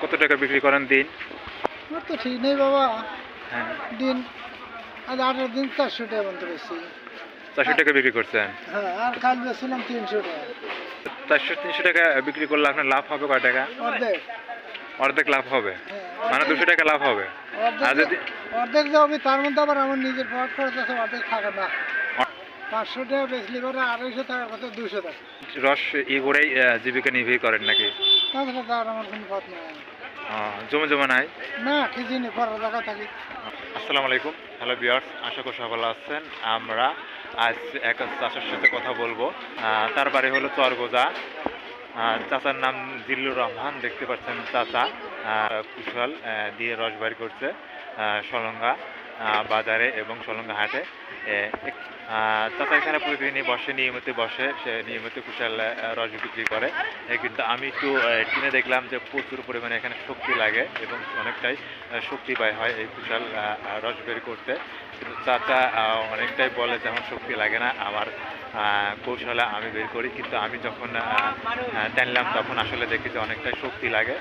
কত টাকা বিক্রি করেন দিন? আমার তো ঠিক নেই বাবা। হ্যাঁ। দিন আজ আঠারো দিন চারশো টাকা বেশি। চারশো টাকা বিক্রি করছেন? হ্যাঁ আর কাল বেছিলাম তিনশো টাকা। চারশো তিনশো টাকা বিক্রি করলে আপনার লাভ হবে কয় টাকা? অর্ধেক। অর্ধেক লাভ হবে? হ্যাঁ, মানে দুশো টাকা লাভ হবে? আর অর্ধেক যদি অর্ধেক হবে তার মধ্যে আবার আমার নিজের খরচ আছে অর্ধেক থাকে না। পাঁচশো টাকা বেচলি পরে আড়াইশো টাকার কথা দুশো টাকা। রস ই করেই জীবিকা নির্বাহী করেন নাকি? তাছাড়া তার আমার কোনো পথ নেই। জমে জমা নাই? না কি জিনি পরের জায়গা থাকি। আসসালামু আলাইকুম। হ্যালো বিয়ার্স আশা করি সবাই আছেন। আমরা আজ এক চাষার সাথে কথা বলব। তার বাড়ি হলো চরগোজা। চাচার নাম জিল্লুর রহমান দেখতে পাচ্ছেন চাচা। কুশল দিয়ে রস বের করছে সলঙ্গা। বাজারে এবং সলঙ্গা হাটে। তাতে এখানে প্রতিদিনই বসে নিয়মিত বসে, সে নিয়মিত কুশাল রস বিক্রি করে। কিন্তু আমি একটু কিনে দেখলাম যে প্রচুর পরিমাণে এখানে শক্তি লাগে এবং অনেকটাই শক্তি ব্যয় হয় এই কুশাল রস বের করতে। কিন্তু চাচা অনেকটাই বলে যেমন শক্তি লাগে না, আমার কৌশলে আমি বের করি কিন্তু আমি যখন টানলাম তখন আসলে দেখি যে অনেকটাই শক্তি লাগে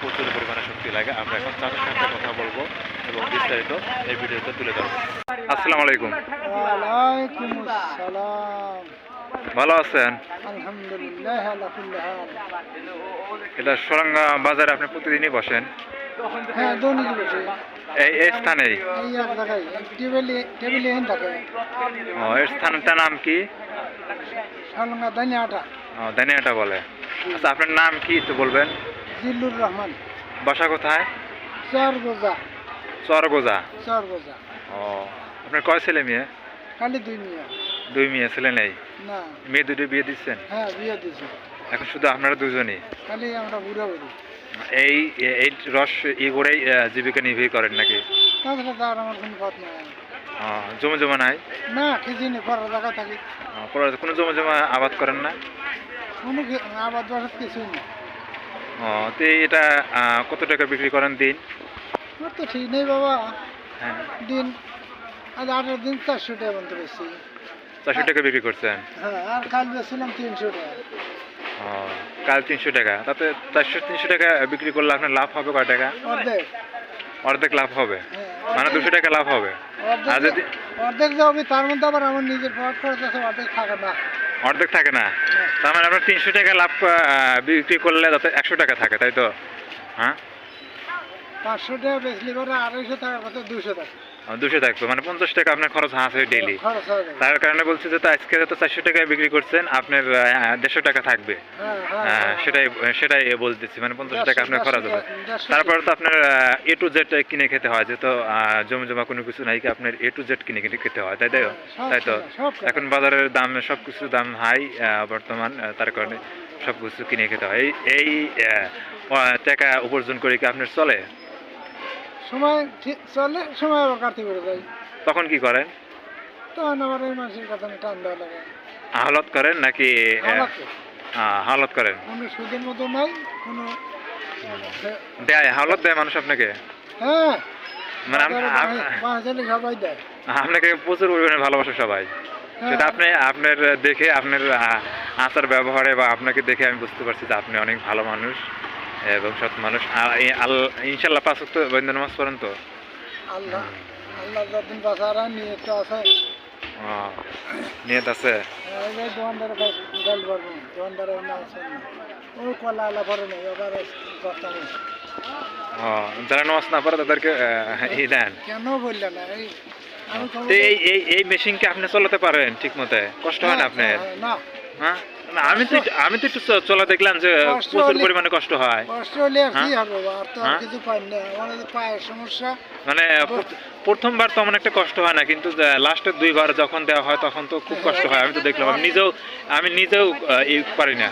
প্রচুর পরিমাণে শক্তি লাগে। আমরা এখন চাচার সঙ্গে কথা বলব এবং বিস্তারিত এই ভিডিওতে তুলে ধরবো। আসসালামু আলাইকুম। ভালো আছেন? এটা সরঙ্গা বাজারে আপনি প্রতিদিনই বসেন? হ্যাঁ দৈনিক বসে। এই এই নাম কি? ও দানিয়াটা বলে। আচ্ছা আপনার নাম কি একটু বলবেন? জিল্লুর রহমান। বাসা কোথায়? চর গোজা চরগোজা। ও আপনার কয় ছেলে মেয়ে? খালি দুই মিয়া। দুই মেয়ে ছেলে নেই? না। মেয়ে দুটো বিয়ে দিচ্ছেন? হ্যাঁ বিয়ে দিয়েছি এখন শুধু আপনারা দুজনই? খালি আমরা বুড়া বুড়ি এই এই রস ই করেই জীবিকা নির্বাহী করেন নাকি? তাছাড়া তার আমার কোনো পথ নেই। ও, জমা নাই? না কি জিনি পরের জায়গা থাকি। কোনো জমে জমা আবাদ করেন না? কোনো আবাদ বাসাত কিছুই না ও তো এটা কত টাকা বিক্রি করেন দিন? আমার তো ঠিক নেই বাবা। হ্যাঁ। দিন আজ আঠারো দিন চারশো টাকা বেশি। চারশো টাকা বিক্রি করছেন? হ্যাঁ আর কাল বেছিলাম তিনশো টাকা। কাল তিনশো টাকা। তাতে চারশো তিনশো টাকা বিক্রি করলে আপনার লাভ হবে কয় টাকা? অর্ধেক। লাভ হবে। হ্যাঁ, মানে দুশো টাকা লাভ হবে। অর্ধেক আর যদি অর্ধেক যে তার মধ্যে আবার আমার নিজের পকেট খরচ আছে অর্ধেক থাকে না। অর্ধেক থাকে না? তার মানে আপনার তিনশো টাকা লাভ বিক্রি করলে তাতে একশো টাকা থাকে তাই তো? হ্যাঁ? পাঁচশো টাকা বেশি করে আড়াইশো টাকা কথা দুশো টাকা। দুশো থাকতো মানে পঞ্চাশ টাকা আপনার খরচ আছে ডেইলি খরচ তার কারণে বলছি যে তো আজকে তো চারশো টাকায় বিক্রি করছেন আপনার দেড়শো টাকা থাকবে। হ্যাঁ হ্যাঁ হ্যাঁ, হ্যাঁ। সেটাই সেটাই বলতেছি মানে পঞ্চাশ টাকা আপনার খরচ হবে। তারপরে তো আপনার এ টু জেড কিনে খেতে হয় যেহেতু জমি জমা কোনো কিছু নাই কি আপনার এ টু জেড কিনে কিনে খেতে হয় তাই তাই তাই তো। এখন বাজারের দাম সব কিছুর দাম হাই বর্তমান তার কারণে সব কিছু কিনে খেতে হয়। এই টাকা উপার্জন করে কি আপনার চলে? সময় ঠিক চলে সময় আবার করে যায়। তখন কি করেন? তখন আবার এই মাসের কথা আমি টান দেওয়া লাগে। হালত করেন নাকি হালাতে। করেন? কোনো সুদের মতো নাই কোনো দেয় হালত দেয় মানুষ আপনাকে? হ্যাঁ। মানে সবাই দেয়। আপনাকে প্রচুর পরিমাণে ভালোবাসে সবাই। হ্যাঁ। সেটা আপনি আপনার দেখে আপনার আচার ব্যবহারে বা আপনাকে দেখে আমি বুঝতে পারছি যে আপনি অনেক ভালো মানুষ। এবং সৎ মানুষ। ইনশাল্লাহ পাঁচ নামাজ পড়েন তো? আল্লাহ আল্লাহ যতদিন বাঁচারা নিয়ে আছে। ও, নিয়ত আছে? দোকানদারে গাল পারব। দোকানদারে না আছে। ও কলা আল্লাহ পরে নেই ওবার কথা নেই যারা নামাজ না পড়ে তাদেরকে ই দেন। কেন বললে না? এই এই মেশিনকে আপনি চলাতে পারেন ঠিক মতো কষ্ট হয় না আপনার? হ্যাঁ, না। হ্যাঁ? না আমি তো আমি তো একটু চলা দেখলাম যে প্রচুর পরিমাণে কষ্ট হয়। কষ্ট হলে আর কি হ্যাঁ? হবে? আর তো আর হ্যাঁ? কিছু পাই না আমার পায়ের সমস্যা। মানে প্রথমবার প্রথমবার তেমন একটা কষ্ট হয় না কিন্তু লাস্টের দুইবার যখন দেওয়া হয় তখন তো খুব কষ্ট হয় আমি তো দেখলাম। আমি নিজেও আমি নিজেও ই পারি না।